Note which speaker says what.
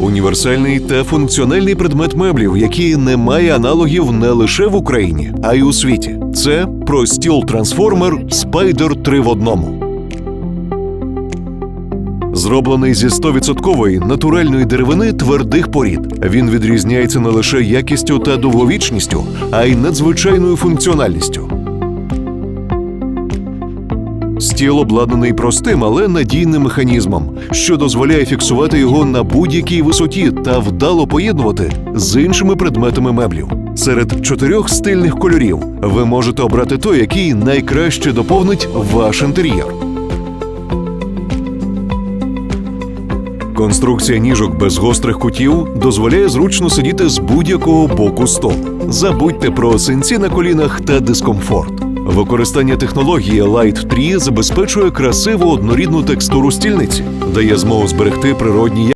Speaker 1: Універсальний та функціональний предмет меблів, який не має аналогів не лише в Україні, а й у світі. Це простіл трансформер Spider 3 в одному. Зроблений зі 100% натуральної деревини твердих порід. Він відрізняється не лише якістю та довговічністю, а й надзвичайною функціональністю. Стіл обладнаний простим, але надійним механізмом, що дозволяє фіксувати його на будь-якій висоті та вдало поєднувати з іншими предметами меблів. Серед чотирьох стильних кольорів ви можете обрати той, який найкраще доповнить ваш інтер'єр. Конструкція ніжок без гострих кутів дозволяє зручно сидіти з будь-якого боку столу. Забудьте про синці на колінах та дискомфорт. Використання технології Light 3 забезпечує красиву однорідну текстуру стільниці, дає змогу зберегти природні